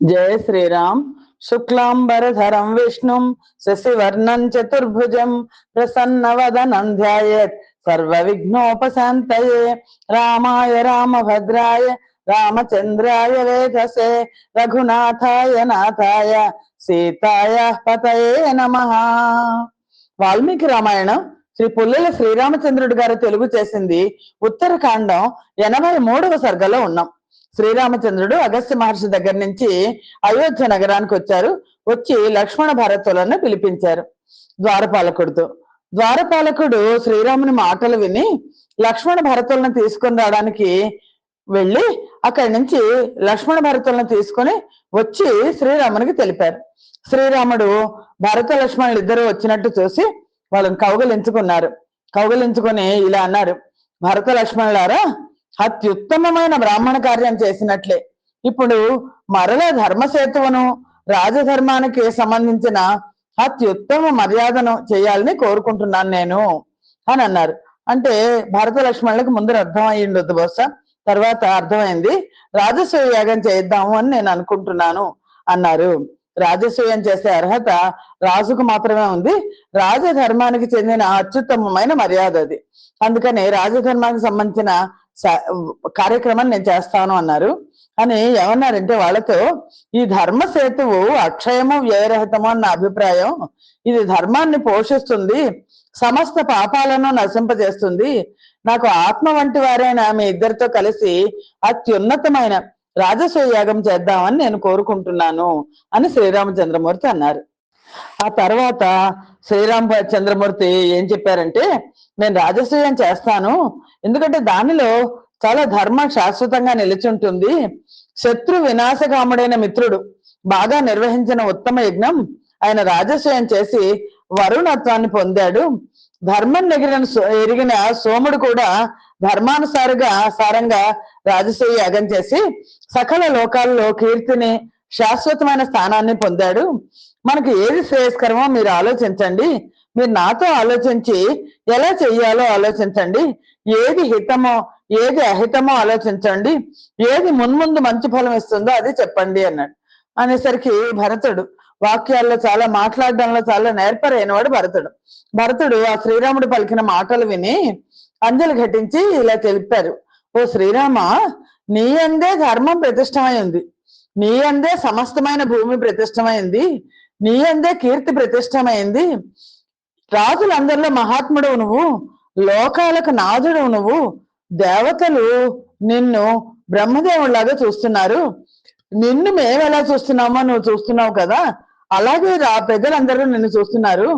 జయ శ్రీరామ్ శుక్లాంబరధరం విష్ణుం శశివర్ణం చతుర్భుజం ప్రసన్నవదనం ధ్యాయత్ సర్వ విఘ్నోపశాంతయే రామాయ రామభద్రాయ రామచంద్రాయ వేధసే రఘునాథాయ నాథాయ సీతాయ పతయే నమ వాల్మీకి రామాయణం శ్రీ పుల్లెల శ్రీరామచంద్రుడు గారు తెలుగు చేసింది ఉత్తరకాండం ఎనభై మూడవ సర్గలో ఉన్నాం. శ్రీరామచంద్రుడు అగస్త్య మహర్షి దగ్గర నుంచి అయోధ్య నగరానికి వచ్చారు. వచ్చి లక్ష్మణ భరతులను పిలిపించారు. ద్వారపాలకుడితో. ద్వారపాలకుడు శ్రీరాముని మాటలు విని లక్ష్మణ భరతులను తీసుకొని రావడానికి వెళ్ళి అక్కడి నుంచి లక్ష్మణ భరతులను తీసుకొని వచ్చి శ్రీరామునికి తెలిపారు. శ్రీరాముడు భరత లక్ష్మణులు ఇద్దరు వచ్చినట్టు చూసి వాళ్ళని కౌగలించుకున్నారు. కౌగలించుకొని ఇలా అన్నారు. భరత లక్ష్మణులారా అత్యుత్తమమైన బ్రాహ్మణ కార్యం చేసినట్లే. ఇప్పుడు మరల ధర్మసేతువును రాజధర్మానికి సంబంధించిన అత్యుత్తమ మర్యాదను చేయాలని కోరుకుంటున్నాను నేను అని అన్నారు. అంటే భరత లక్ష్మణులకు ముందు అర్థం అయ్యి బహుశా. తర్వాత అర్థమైంది. రాజసూయ యాగం చేద్దాము అని నేను అనుకుంటున్నాను అన్నారు. రాజసూయం చేసే అర్హత రాజుకు మాత్రమే ఉంది. రాజధర్మానికి చెందిన అత్యుత్తమమైన మర్యాద అది. అందుకని రాజధర్మానికి సంబంధించిన కార్యక్రమాన్ని నేను చేస్తాను అన్నారు. అని ఏమన్నారంటే వాళ్ళతో ఈ ధర్మ సేతువు అక్షయము వ్యయరహితము అన్న అభిప్రాయం. ఇది ధర్మాన్ని పోషిస్తుంది సమస్త పాపాలను నశింపజేస్తుంది. నాకు ఆత్మ వంటి వారైన మీ ఇద్దరితో కలిసి అత్యున్నతమైన రాజసూయ యాగం చేద్దామని నేను కోరుకుంటున్నాను అని శ్రీరామచంద్రమూర్తి అన్నారు. ఆ తర్వాత శ్రీరామ్ చంద్రమూర్తి ఏం చెప్పారంటే నేను రాజశ్రీయం చేస్తాను. ఎందుకంటే దానిలో చాలా ధర్మం శాశ్వతంగా నిలిచుంటుంది. శత్రు వినాశకాముడైన మిత్రుడు బాగా నిర్వహించిన ఉత్తమ యజ్ఞం. ఆయన రాజశ్రయం చేసి వరుణత్వాన్ని పొందాడు. ధర్మం ఎగిరిన ఎరిగిన సోముడు కూడా ధర్మానుసారుగా సారంగా రాజసూయ యాగం చేసి సకల లోకాల్లో కీర్తిని శాశ్వతమైన స్థానాన్ని పొందాడు. మనకి ఏది శ్రేయస్కరమో మీరు ఆలోచించండి. మీరు నాతో ఆలోచించి ఎలా చెయ్యాలో ఆలోచించండి. ఏది హితమో ఏది అహితమో ఆలోచించండి. ఏది మున్ముందు మంచి ఫలం ఇస్తుందో అది చెప్పండి అన్నాడు. అనేసరికి భరతుడు వాక్యాల్లో చాలా మాట్లాడడంలో చాలా నేర్పరైనవాడు భరతుడు. భరతుడు ఆ శ్రీరాముడు పలికిన మాటలు విని అంజలి ఘటించి ఇలా తెలిపారు. ఓ శ్రీరామ నీ అందే ధర్మం ప్రతిష్టమై ఉంది నీ అందే సమస్తమైన భూమి ప్రతిష్టమైంది. నీ అందే కీర్తి ప్రతిష్టమైంది. రాజులందరిలో మహాత్ముడవు నువ్వు. లోకాలకు నాథుడు నువ్వు. దేవతలు నిన్ను బ్రహ్మదేవుడిలాగా చూస్తున్నారు. నిన్ను మేము ఎలా చూస్తున్నామో నువ్వు చూస్తున్నావు కదా. అలాగే రా ప్రజలందరూ నిన్ను చూస్తున్నారు.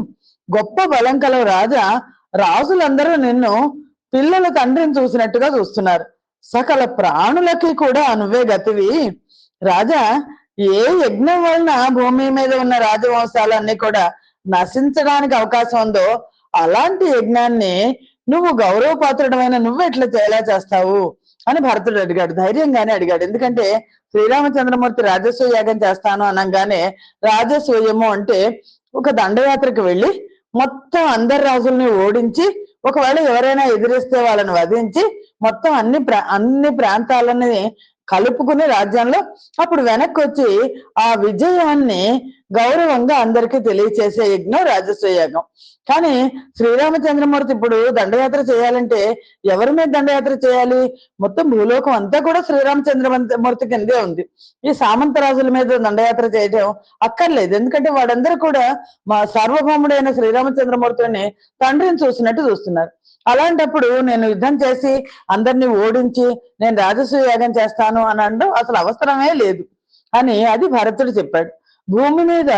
గొప్ప బలం కలవు రాజా. రాజులందరూ నిన్ను పిల్లల తండ్రిని చూసినట్టుగా చూస్తున్నారు. సకల ప్రాణులకి కూడా నువ్వే గతివి. రాజా ఏ యజ్ఞం వలన భూమి మీద ఉన్న రాజవంశాలన్నీ కూడా నశించడానికి అవకాశం ఉందో అలాంటి యజ్ఞాన్ని నువ్వు గౌరవపాత్రుడమైన నువ్వు ఎట్లా ఎలా చేస్తావు అని భరతుడు అడిగాడు. ధైర్యంగానే అడిగాడు. ఎందుకంటే శ్రీరామచంద్రమూర్తి రాజస్వ యాగం చేస్తాను అనగానే రాజసూయము అంటే ఒక దండయాత్రకు వెళ్ళి మొత్తం అందరి రాజుల్ని ఓడించి ఒకవేళ ఎవరైనా ఎదిరిస్తే వాళ్ళని వధించి మొత్తం అన్ని ప్రా అన్ని ప్రాంతాలని కలుపుకుని రాజ్యంలో అప్పుడు వెనక్కి వచ్చి ఆ విజయాన్ని గౌరవంగా అందరికీ తెలియచేసే యజ్ఞం రాజస్వ యాగం. కానీ శ్రీరామచంద్రమూర్తి ఇప్పుడు దండయాత్ర చేయాలంటే ఎవరి మీద దండయాత్ర చేయాలి? మొత్తం భూలోకం అంతా కూడా శ్రీరామచంద్రమూర్తి కిందే ఉంది. ఈ సామంత రాజుల మీద దండయాత్ర చేయడం అక్కర్లేదు. ఎందుకంటే వాడందరూ కూడా మా సార్వభౌముడైన శ్రీరామచంద్రమూర్తిని తండ్రిని చూసినట్టు చూస్తున్నారు. అలాంటప్పుడు నేను యుద్ధం చేసి అందరినీ ఓడించి నేను రాజస్వ యాగం చేస్తాను అని అనడం అసలు అవసరమే లేదు అని అది భరతుడు చెప్పాడు. భూమి మీద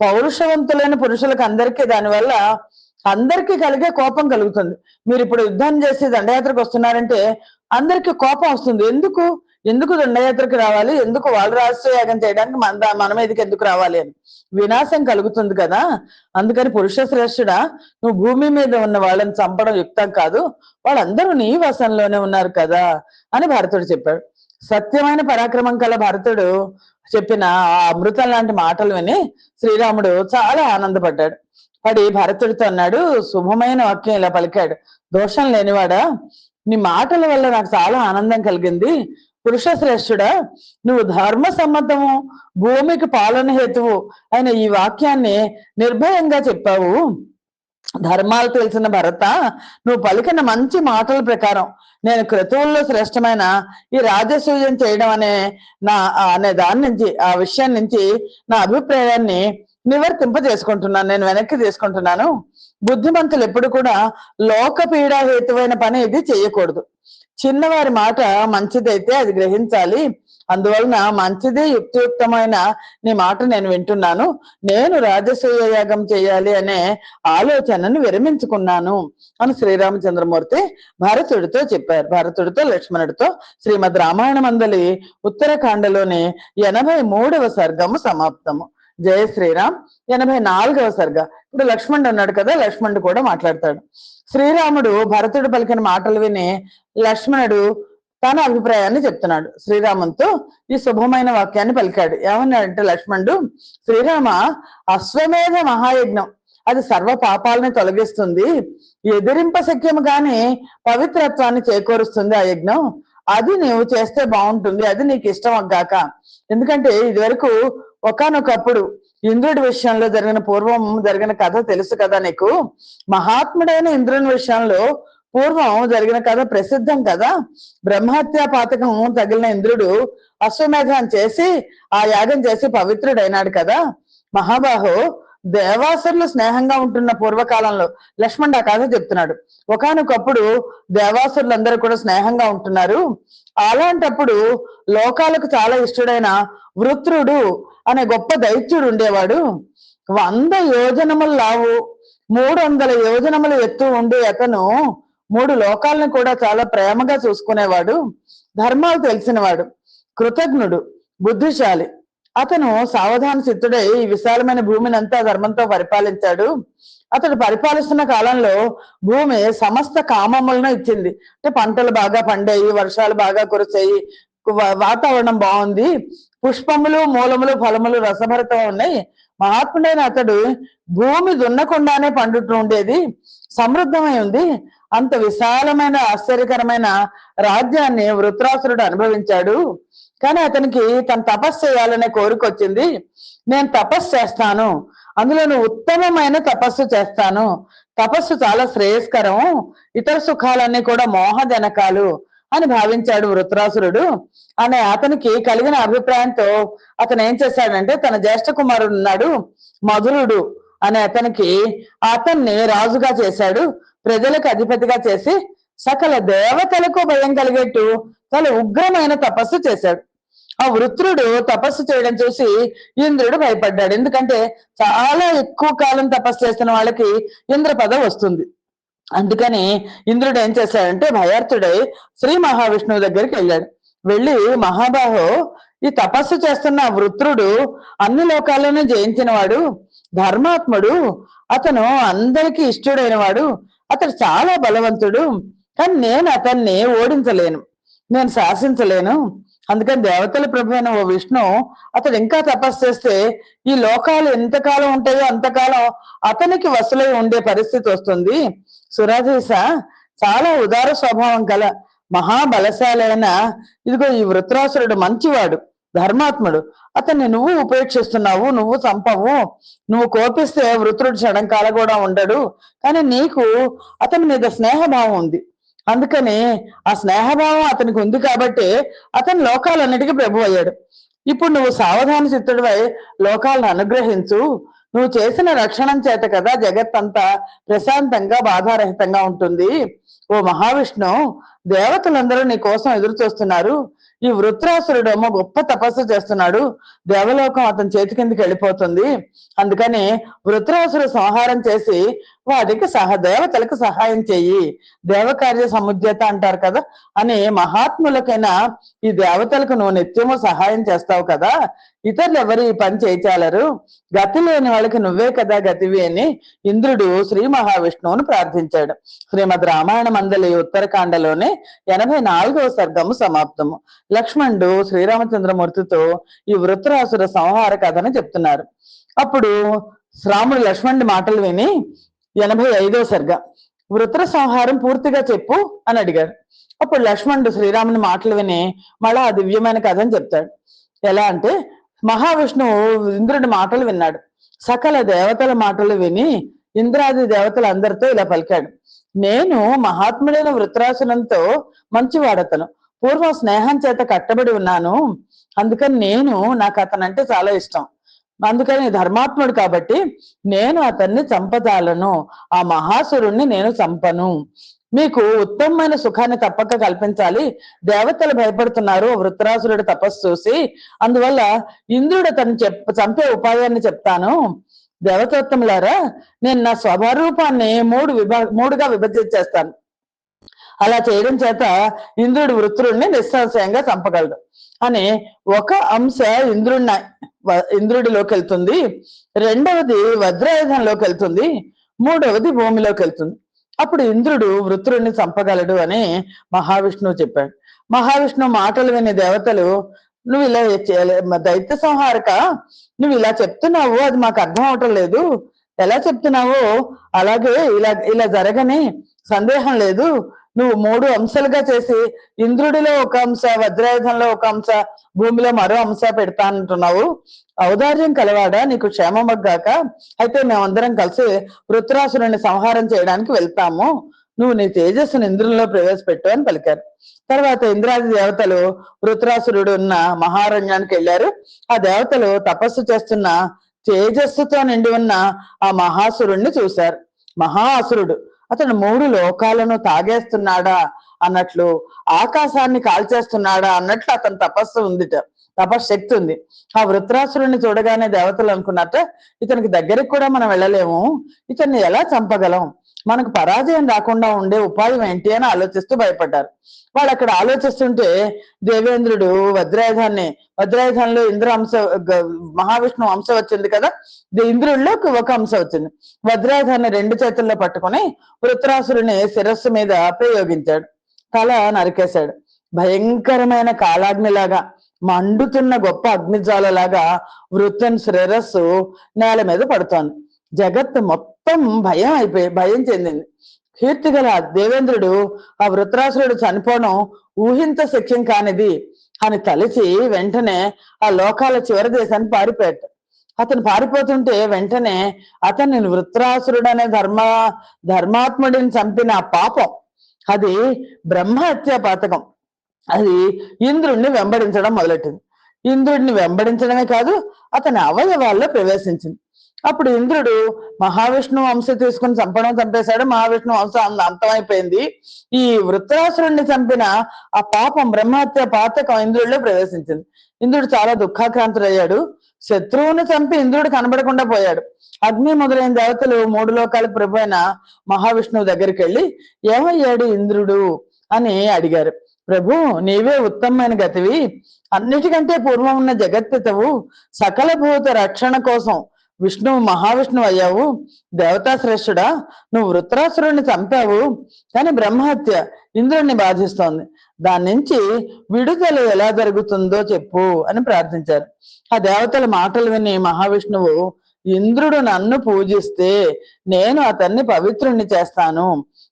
పౌరుషవంతులైన పురుషులకు అందరికీ దానివల్ల అందరికీ కలిగే కోపం కలుగుతుంది. మీరు ఇప్పుడు యుద్ధం చేసి దండయాత్రకు వస్తున్నారంటే అందరికీ కోపం వస్తుంది. ఎందుకు? ఎందుకు దండయాత్రకు రావాలి? ఎందుకు వాళ్ళు రాజసూయ యాగం చేయడానికి మన మన మీదకి ఎందుకు రావాలి అని. వినాశం కలుగుతుంది కదా? అందుకని పురుష శ్రేష్ఠుడా నువ్వు భూమి మీద ఉన్న వాళ్ళని చంపడం యుక్తం కాదు. వాళ్ళందరూ నీ వశంలోనే ఉన్నారు కదా అని భరతుడు చెప్పాడు. సత్యమైన పరాక్రమం కల భరతుడు చెప్పిన ఆ అమృతం లాంటి మాటలు విని శ్రీరాముడు చాలా ఆనందపడ్డాడు. పడి భరతుడితో అన్నాడు శుభమైన వాక్యం ఇలా పలికాడు. దోషం లేనివాడా? నీ మాటల వల్ల నాకు చాలా ఆనందం కలిగింది. పురుష శ్రేష్ఠుడా నువ్వు ధర్మ సమ్మతము భూమికి పాలన హేతువు అయిన ఈ వాక్యాన్ని నిర్భయంగా చెప్పావు. ధర్మాలు తెలిసిన భరత నువ్వు పలికిన మంచి మాటల ప్రకారం నేను క్రతువుల్లో శ్రేష్టమైన ఈ రాజసూయం చేయడం అనే నా అనే దాని నుంచి ఆ విషయం నుంచి నా అభిప్రాయాన్ని నివర్తింప చేసుకుంటున్నాను నేను వెనక్కి తీసుకుంటున్నాను. బుద్ధిమంతులు ఎప్పుడు కూడా లోక పీడా హేతువైన పని ఇది చేయకూడదు. చిన్నవారి మాట మంచిదైతే అది గ్రహించాలి అందువలన మంచిది యుక్తియుక్తమైన నీ మాట నేను వింటున్నాను. నేను రాజసూయ యాగం చేయాలి అనే ఆలోచనను విరమించుకున్నాను అని శ్రీరామచంద్రమూర్తి భరతుడితో చెప్పారు. భరతుడితో లక్ష్మణుడితో శ్రీమద్ రామాయణ మందలి ఉత్తరాఖండలోని ఎనభై మూడవ సర్గము సమాప్తము. జయ శ్రీరామ్. ఎనభై నాలుగవ సర్గ. ఇప్పుడు లక్ష్మణుడు అన్నాడు కదా లక్ష్మణుడు కూడా మాట్లాడతాడు. శ్రీరాముడు భరతుడు పలికిన మాటలు విని లక్ష్మణుడు తన అభిప్రాయాన్ని చెప్తున్నాడు. శ్రీరామంతో ఈ శుభమైన వాక్యాన్ని పలికాడు. ఏమన్నాడంటే లక్ష్మణుడు శ్రీరామ అశ్వమేధ మహాయజ్ఞం. అది సర్వ పాపాలని తొలగిస్తుంది. ఎదిరింప శక్యము గాని పవిత్రత్వాన్ని చేకూరుస్తుంది ఆ యజ్ఞం. అది నీవు చేస్తే బాగుంటుంది. అది నీకు ఇష్టం అగ్గాక ఎందుకంటే ఇదివరకు ఒకానొకప్పుడు ఇంద్రుడి విషయంలో జరిగిన పూర్వం జరిగిన కథ తెలుసు కదా నీకు? మహాత్ముడైన ఇంద్రుని విషయంలో పూర్వం జరిగిన కథ ప్రసిద్ధం కదా. బ్రహ్మహత్యా పాతకం తగిలిన ఇంద్రుడు అశ్వమేధం చేసి ఆ యాగం చేసి పవిత్రుడైనాడు కదా. మహాబాహో దేవాసురులు స్నేహంగా ఉంటున్న పూర్వకాలంలో లక్ష్మణ్ ఆ కథ చెప్తున్నాడు. ఒకానొకప్పుడు దేవాసురులందరూ కూడా స్నేహంగా ఉంటున్నారు. అలాంటప్పుడు లోకాలకు చాలా ఇష్టడైన వృత్రుడు అనే గొప్ప దైత్యుడు ఉండేవాడు. వంద యోజనములు లావు మూడు వందల యోజనములు ఎత్తు ఉండే అతను మూడు లోకాలను కూడా చాలా ప్రేమగా చూసుకునేవాడు ధర్మాలు తెలిసినవాడు కృతజ్ఞుడు బుద్ధిశాలి. అతను సావధాన సిద్ధుడై ఈ విశాలమైన భూమిని అంతా ధర్మంతో పరిపాలించాడు. అతడు పరిపాలిస్తున్న కాలంలో భూమి సమస్త కామములను ఇచ్చింది. అంటే పంటలు బాగా పండాయి వర్షాలు బాగా కురిచాయి వా- వాతావరణం బాగుంది. పుష్పములు మూలములు ఫలములు రసభరితం ఉన్నాయి. మహాత్ముడైన అతడు భూమి దున్నకుండానే పండుతూ ఉండేది. సమృద్ధమై ఉంది. అంత విశాలమైన ఆశ్చర్యకరమైన రాజ్యాన్ని వృత్రాసురుడు అనుభవించాడు. కానీ అతనికి తన తపస్సు చేయాలనే కోరిక వచ్చింది. నేను తపస్సు చేస్తాను. అందులోను ఉత్తమమైన తపస్సు చేస్తాను. తపస్సు చాలా శ్రేయస్కరం. ఇతర సుఖాలన్నీ కూడా మోహజనకాలు అని భావించాడు వృత్రాసురుడు. అనే అతనికి కలిగిన అభిప్రాయంతో అతను ఏం చేశాడంటే తన జ్యేష్ఠ కుమారుడు ఉన్నాడు మధురుడు అనే అతనికి అతన్ని రాజుగా చేశాడు. ప్రజలకు అధిపతిగా చేసి సకల దేవతలకు భయం కలిగేట్టు చాలా ఉగ్రమైన తపస్సు చేశాడు. ఆ వృత్రుడు తపస్సు చేయడం చూసి ఇంద్రుడు భయపడ్డాడు. ఎందుకంటే చాలా ఎక్కువ కాలం తపస్సు చేస్తున్న వాళ్ళకి ఇంద్ర వస్తుంది. అందుకని ఇంద్రుడు ఏం చేశాడంటే భయార్థుడై శ్రీ మహావిష్ణువు దగ్గరికి వెళ్ళాడు. వెళ్ళి మహాబాహో ఈ తపస్సు చేస్తున్న వృత్రుడు అన్ని లోకాలను జయించినవాడు ధర్మాత్ముడు అతను అందరికీ ఇష్టడైన వాడు అతడు చాలా బలవంతుడు కానీ నేను అతన్ని ఓడించలేను. నేను శాసించలేను. అందుకని దేవతల ప్రభు అయిన ఓ విష్ణు అతడు ఇంకా తపస్సు చేస్తే ఈ లోకాలు ఎంతకాలం ఉంటాయో అంతకాలం అతనికి వసలై ఉండే పరిస్థితి వస్తుంది. సురాధీశ చాలా ఉదార స్వభావం కల మహాబలశాలైన ఇదిగో ఈ వృత్రాసురుడు మంచివాడు. ధర్మాత్ముడు. అతన్ని నువ్వు ఉపేక్షిస్తున్నావు నువ్వు చంపవు. నువ్వు కోపిస్తే వృత్రుడు క్షణంకాల కూడా ఉండడు. కానీ నీకు అతని మీద స్నేహభావం ఉంది. అందుకని ఆ స్నేహభావం అతనికి ఉంది కాబట్టి అతను లోకాలన్నిటికీ ప్రభు అయ్యాడు. ఇప్పుడు నువ్వు సావధాన చిత్తుడివై లోకాలను అనుగ్రహించు. నువ్వు చేసిన రక్షణం చేత కదా జగత్తంతా ప్రశాంతంగా బాధారహితంగా ఉంటుంది. ఓ మహావిష్ణు దేవతలందరూ నీ కోసం ఎదురు చూస్తున్నారు ఈ వృత్రాసురుడేమో గొప్ప తపస్సు చేస్తున్నాడు. దేవలోకం అతని చేతి కిందకి వెళ్ళిపోతుంది. అందుకని వృత్రాసురు సంహారం చేసి వాటికి సహ దేవతలకు సహాయం చెయ్యి దేవకార్య సముద్యత అంటారు కదా. అని మహాత్ములకైనా ఈ దేవతలకు నువ్వు నిత్యము సహాయం చేస్తావు కదా. ఇతరులు ఎవరు ఈ పని చేయించాలరు? గతి లేని వాళ్ళకి నువ్వే కదా గతివి అని ఇంద్రుడు శ్రీ మహావిష్ణువును ప్రార్థించాడు. శ్రీమద్ రామాయణ మందలి ఉత్తరకాండలోని ఎనభై నాలుగవ సర్గము సమాప్తము. లక్ష్మణుడు శ్రీరామచంద్రమూర్తితో ఈ వృత్రాసుర సంహార కథను చెప్తున్నారు. అప్పుడు రాముడు లక్ష్మణుడి మాటలు విని ఎనభై ఐదో సర్గ వృత్ర సంహారం పూర్తిగా చెప్పు అని అడిగాడు. అప్పుడు లక్ష్మణుడు శ్రీరాముని మాటలు విని మళ్ళా ఆ దివ్యమైన కథని చెప్తాడు. ఎలా అంటే మహావిష్ణువు ఇంద్రుడి మాటలు విన్నాడు. సకల దేవతల మాటలు విని ఇంద్రాది దేవతలందరితో ఇలా పలికాడు. నేను మహాత్ముడైన వృత్రాసునంతో మంచివాడతను. పూర్వం స్నేహం చేత కట్టబడి ఉన్నాను. అందుకని నేను నాకు అతనంటే చాలా ఇష్టం. అందుకని ధర్మాత్ముడు కాబట్టి నేను అతన్ని చంపదాలను ఆ మహాసురుణ్ణి నేను చంపను. మీకు ఉత్తమమైన సుఖాన్ని తప్పక కల్పించాలి. దేవతలు భయపడుతున్నారు వృత్రాసురుడి తపస్సు చూసి. అందువల్ల ఇంద్రుడు అతను చెప్ చంపే ఉపాయాన్ని చెప్తాను. దేవతోత్తములారా నేను నా స్వభారూపాన్ని మూడు విభా మూడుగా విభజించేస్తాను. అలా చేయడం చేత ఇంద్రుడు వృత్తుడిని నిస్సంశయంగా చంపగలడు. అని ఒక అంశ ఇంద్రుడిని ఇంద్రుడిలోకి వెళ్తుంది రెండవది వజ్రాయుధంలోకి వెళ్తుంది మూడవది భూమిలోకి వెళ్తుంది అప్పుడు ఇంద్రుడు వృత్రుడిని చంపగలడు అని మహావిష్ణువు చెప్పాడు. మహావిష్ణువు మాటలు విని దేవతలు నువ్వు ఇలా దైత్య సంహారక నువ్వు ఇలా చెప్తున్నావు అది మాకు అర్థం అవటం లేదు. ఎలా చెప్తున్నావో అలాగే ఇలా ఇలా జరగని సందేహం లేదు. నువ్వు మూడు అంశాలుగా చేసి ఇంద్రుడిలో ఒక అంశ వజ్రాయుధంలో ఒక అంశ భూమిలో మరో అంశ పెడతానంటున్నావు ఔదార్యం కలవాడా? నీకు క్షేమమగ్గాక అయితే మేమందరం కలిసి వృత్రాసురుని సంహారం చేయడానికి వెళ్తాము. నువ్వు నీ తేజస్సును ఇంద్రుల్లో ప్రవేశపెట్టు అని పలికారు. తర్వాత ఇంద్రాది దేవతలు వృత్రాసురుడు ఉన్న మహారణ్యానికి వెళ్ళారు. ఆ దేవతలు తపస్సు చేస్తున్న తేజస్సుతో నిండి ఉన్న ఆ మహాసురుణ్ణి చూశారు. మహాసురుడు అతను మూడు లోకాలను తాగేస్తున్నాడా అన్నట్లు ఆకాశాన్ని కాల్చేస్తున్నాడా అన్నట్లు అతని తపస్సు ఉందిట తపశక్తి ఉంది. ఆ వృత్రాసురుణ్ణి చూడగానే దేవతలు అనుకున్నట్ట ఇతనికి దగ్గరికి కూడా మనం వెళ్ళలేము ఇతన్ని ఎలా చంపగలం? మనకు పరాజయం రాకుండా ఉండే ఉపాయం ఏంటి అని ఆలోచిస్తూ భయపడ్డారు. వాళ్ళు అక్కడ ఆలోచిస్తుంటే దేవేంద్రుడు వజ్రాయుధాన్ని వజ్రాయుధంలో ఇంద్ర అంశ గ- మహావిష్ణువు అంశ వచ్చింది కదా ఇంద్రుల్లో ఇంద్రుడిలో ఒక అంశ వచ్చింది. వజ్రాయుధాన్ని రెండు చేతుల్లో పట్టుకొని వృత్రాసురుని శిరస్సు మీద ప్రయోగించాడు. తల నరికేశాడు. భయంకరమైన కాలాగ్నిలాగా మండుతున్న గొప్ప అగ్నిజాలలాగా వృత్తన్ శిరస్సు నేల మీద పడుతోంది. జగత్తు మొత్తం భయం అయిపోయి భయం చెందింది. కీర్తి గల దేవేంద్రుడు ఆ వృత్రాసురుడు చనిపోవడం ఊహింత శక్యం కానిది అని తలిచి వెంటనే ఆ లోకాల చివరి దేశాన్ని పారిపోయాడు. అతను పారిపోతుంటే వెంటనే అతన్ని వృత్రాసురుడు అనే ధర్మ ధర్మాత్ముడిని చంపిన పాపం. అది బ్రహ్మహత్య పాతకం. అది ఇంద్రుణ్ణి వెంబడించడం మొదలెట్టింది. ఇంద్రుడిని వెంబడించడమే కాదు అతని అవయవాల్లో ప్రవేశించింది. అప్పుడు ఇంద్రుడు మహావిష్ణువు అంశ తీసుకుని చంపడం చంపేశాడు. మహావిష్ణువు వంశం అంతమైపోయింది. ఈ వృత్రాసురుణ్ణి చంపిన ఆ పాపం బ్రహ్మహత్య పాతకం ఇంద్రుడిలో ప్రవేశించింది. ఇంద్రుడు చాలా దుఃఖాక్రాంతుడయ్యాడు. శత్రువుని చంపి ఇంద్రుడు కనబడకుండా పోయాడు. అగ్ని మొదలైన దేవతలు మూడు లోకాలకు ప్రభు అయిన మహావిష్ణువు దగ్గరికి వెళ్ళి ఏమయ్యాడు ఇంద్రుడు? అని అడిగారు. ప్రభు నీవే ఉత్తమమైన గతివి. అన్నిటికంటే పూర్వం ఉన్న జగత్పితవు సకల భూత రక్షణ కోసం విష్ణువు మహావిష్ణువు అయ్యావు దేవతాశ్రేష్ఠుడా నువ్వు వృత్రాసురుణ్ణి చంపావు కానీ బ్రహ్మహత్య ఇంద్రుణ్ణి బాధిస్తోంది. దాని నుంచి విడుదల ఎలా జరుగుతుందో చెప్పు అని ప్రార్థించారు. ఆ దేవతల మాటలు విని మహావిష్ణువు ఇంద్రుడు నన్ను పూజిస్తే నేను అతన్ని పవిత్రుణ్ణి చేస్తాను.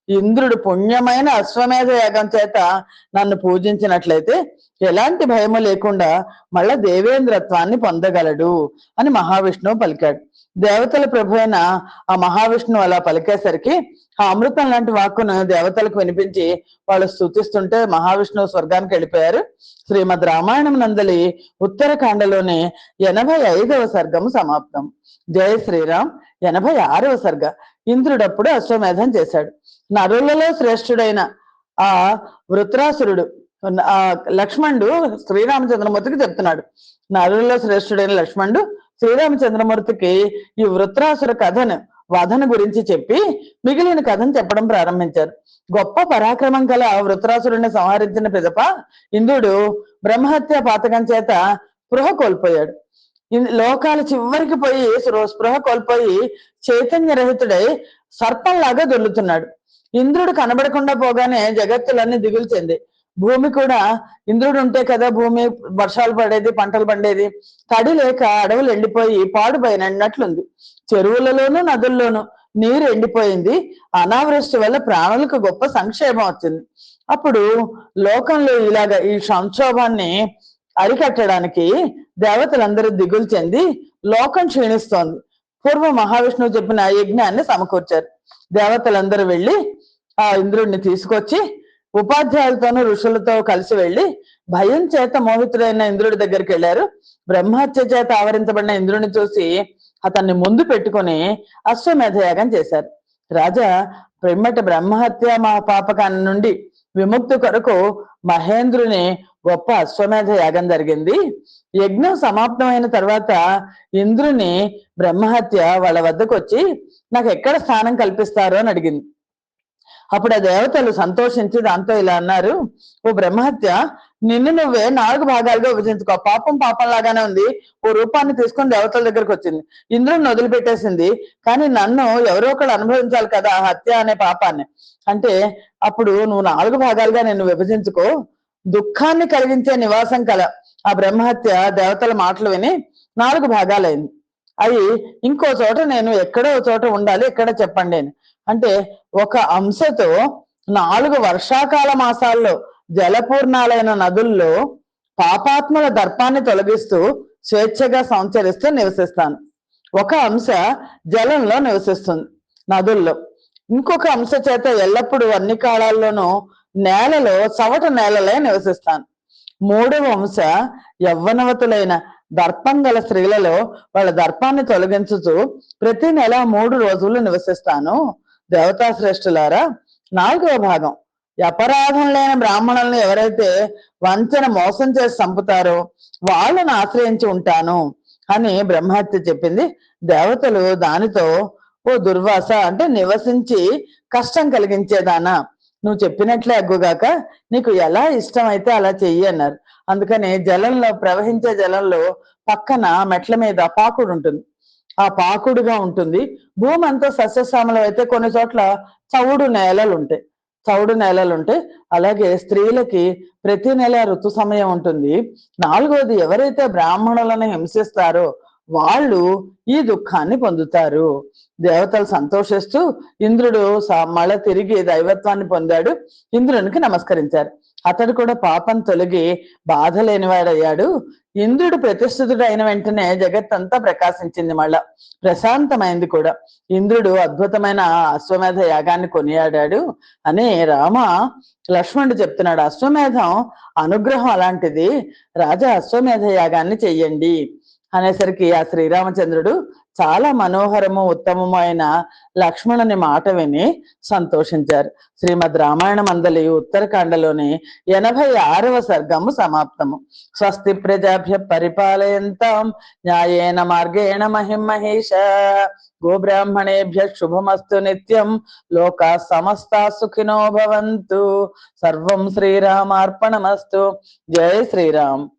ఇంద్రుడు పుణ్యమైన అశ్వమేధ యాగం చేత నన్ను పూజించినట్లయితే ఎలాంటి భయము లేకుండా మళ్ళా దేవేంద్రత్వాన్ని పొందగలడు అని మహావిష్ణువు పలికాడు. దేవతల ప్రభు అయిన ఆ మహావిష్ణువు అలా పలికేసరికి ఆ అమృతం లాంటి వాక్కును దేవతలకు వినిపించి వాళ్ళు స్థుతిస్తుంటే మహావిష్ణువు స్వర్గానికి వెళ్ళిపోయారు. శ్రీమద్ రామాయణం నందలి ఉత్తరకాండలోని ఎనభై ఐదవ సర్గము సమాప్తం. జయ శ్రీరామ్ ఎనభై ఆరవ సర్గ. ఇంద్రుడప్పుడు అశ్వమేధం చేశాడు. నరులలో శ్రేష్ఠుడైన ఆ వృత్రాసురుడు ఆ లక్ష్మణుడు శ్రీరామచంద్రమూర్తికి చెప్తున్నాడు. నరులలో శ్రేష్ఠుడైన లక్ష్మణుడు శ్రీరామచంద్రమూర్తికి ఈ వృత్రాసుర కథను వధను గురించి చెప్పి మిగిలిన కథను చెప్పడం ప్రారంభించారు. గొప్ప పరాక్రమం కల వృత్రాసురుడిని సంహరించిన పిదప ఇంద్రుడు బ్రహ్మహత్య పాతకం చేత స్పృహ కోల్పోయాడు. లోకాలు చివరికి పోయి స్పృహ కోల్పోయి చైతన్య రహితుడై సర్పంలాగా దొల్లుతున్నాడు ఇంద్రుడు కనబడకుండా పోగానే జగత్తులన్నీ దిగులు చెంది భూమి కూడా ఇంద్రుడు ఉంటే కదా భూమి వర్షాలు పడేది పంటలు పండేది. తడి లేక అడవులు ఎండిపోయి పాడుపోయినట్లుంది చెరువులలోనూ నదుల్లోనూ నీరు ఎండిపోయింది. అనావృష్టి వల్ల ప్రాణులకు గొప్ప సంక్షేమం వచ్చింది. అప్పుడు లోకంలో ఇలాగ ఈ సంక్షోభాన్ని అరికట్టడానికి దేవతలందరూ దిగులు చెంది లోకం క్షీణిస్తోంది. పూర్వ మహావిష్ణువు చెప్పిన యజ్ఞాన్ని సమకూర్చారు. దేవతలందరూ వెళ్ళి ఆ ఇంద్రుడిని తీసుకొచ్చి ఉపాధ్యాయులతోనూ ఋషులతో కలిసి వెళ్ళి భయం చేత మోహితుడైన ఇంద్రుడి దగ్గరికి వెళ్ళారు. బ్రహ్మహత్య చేత ఆవరించబడిన ఇంద్రుడిని చూసి అతన్ని ముందు పెట్టుకొని అశ్వమేధ యాగం చేశారు. రాజా పిమ్మట బ్రహ్మహత్య మా పాపకాన్ని నుండి విముక్తి కొరకు మహేంద్రుని గొప్ప అశ్వమేధ యాగం జరిగింది. యజ్ఞం సమాప్తమైన తర్వాత ఇంద్రుని బ్రహ్మహత్య వాళ్ళ వద్దకు వచ్చి నాకు ఎక్కడ స్థానం కల్పిస్తారు? అని అడిగింది. అప్పుడు ఆ దేవతలు సంతోషించి దాంతో ఇలా అన్నారు ఓ బ్రహ్మహత్య నిన్ను నువ్వే నాలుగు భాగాలుగా విభజించుకో. పాపం పాపం లాగానే ఉంది. ఓ రూపాన్ని తీసుకొని దేవతల దగ్గరకు వచ్చింది. ఇంద్రుడిని వదిలిపెట్టేసింది. కానీ నన్ను ఎవరో ఒకళ్ళు అనుభవించాలి కదా ఆ హత్య అనే పాపాన్ని. అంటే అప్పుడు నువ్వు నాలుగు భాగాలుగా నిన్ను విభజించుకో. దుఃఖాన్ని కలిగించే నివాసం కల ఆ బ్రహ్మహత్య దేవతల మాటలు విని నాలుగు భాగాలైంది. అవి ఇంకో చోట నేను ఎక్కడో ఒక చోట ఉండాలి ఎక్కడ చెప్పండి అని. అంటే ఒక అంశతో నాలుగు వర్షాకాల మాసాల్లో జలపూర్ణాలైన నదుల్లో పాపాత్మల దర్పాన్ని తొలగిస్తూ స్వేచ్ఛగా సంచరిస్తూ నివసిస్తాను. ఒక అంశ జలంలో నివసిస్తుంది నదుల్లో. ఇంకొక అంశ చేత ఎల్లప్పుడూ అన్ని కాలాల్లోనూ నేలలో చవట నేలలే నివసిస్తాను. మూడవ వంశ యవ్వనవతులైన దర్పం గల స్త్రీలలో వాళ్ళ దర్పాన్ని తొలగించుతూ ప్రతి నెల మూడు రోజులు నివసిస్తాను. దేవతా శ్రేష్ఠులారా నాలుగవ భాగం. అపరాధం లేని బ్రాహ్మణులను ఎవరైతే వంచన మోసం చేసి చంపుతారో వాళ్ళను ఆశ్రయించి ఉంటాను అని బ్రహ్మహత్య చెప్పింది. దేవతలు దానితో ఓ దుర్వాస అంటే నివసించి కష్టం కలిగించేదానా? నువ్వు చెప్పినట్లే అగ్గుగాక నీకు ఎలా ఇష్టమైతే అలా చెయ్యి అన్నారు. అందుకని జలంలో ప్రవహించే జలంలో పక్కన మెట్ల మీద పాకుడు ఉంటుంది. ఆ పాకుడుగా ఉంటుంది. భూమి అంతా సస్యశ్యామలం అయితే కొన్ని చోట్ల చవుడు నేలలు ఉంటాయి. చౌడు నేలలు ఉంటాయి. అలాగే స్త్రీలకి ప్రతి నెల ఋతు సమయం ఉంటుంది. నాలుగోది ఎవరైతే బ్రాహ్మణులను హింసిస్తారో వాళ్ళు ఈ దుఃఖాన్ని పొందుతారు. దేవతలు సంతోషిస్తూ ఇంద్రుడు స- తిరిగి దైవత్వాన్ని పొందాడు. ఇంద్రునికి నమస్కరించారు. అతడు కూడా పాపం తొలగి బాధ లేనివాడయ్యాడు ఇంద్రుడు ప్రతిష్ఠితుడు అయిన వెంటనే జగత్తంతా ప్రకాశించింది మళ్ళా ప్రశాంతమైంది కూడా. ఇంద్రుడు అద్భుతమైన అశ్వమేధ యాగాన్ని కొనియాడాడు అని రామ లక్ష్మణుడు చెప్తున్నాడు. అశ్వమేధం అనుగ్రహం అలాంటిది. రాజా అశ్వమేధ యాగాన్ని చెయ్యండి. అనేసరికి ఆ శ్రీరామచంద్రుడు చాలా మనోహరము ఉత్తమము అయిన లక్ష్మణుని మాట విని సంతోషించారు. శ్రీమద్ రామాయణ మందలి ఉత్తరకాండలోని ఎనభై ఆరవ సర్గము సమాప్తము. స్వస్తి ప్రజాభ్య పరిపాలయంతం న్యాయేన మార్గేణ మహిం మహేష గోబ్రాహ్మణేభ్య శుభమస్తు నిత్యం. లోకా సమస్తా సుఖినో భవంతు. సర్వం శ్రీరామార్పణమస్తు. జై శ్రీరామ్.